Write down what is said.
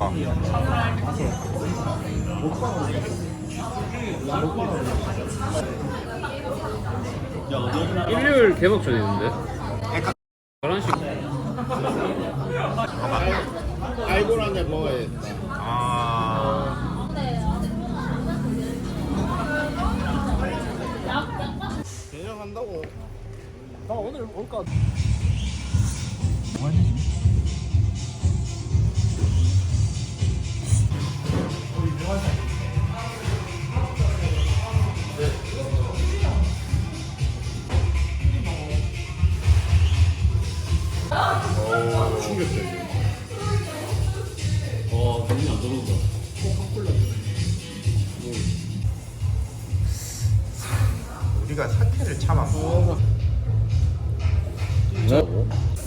먹방. 일요일 개막 전이는데. 11시. 알고란데 먹어야 돼. 아. 내려간다고. 나 오늘 올까? 충격적이야. 어 정신 안 들어온다 우리가 사태를 참았고. 어?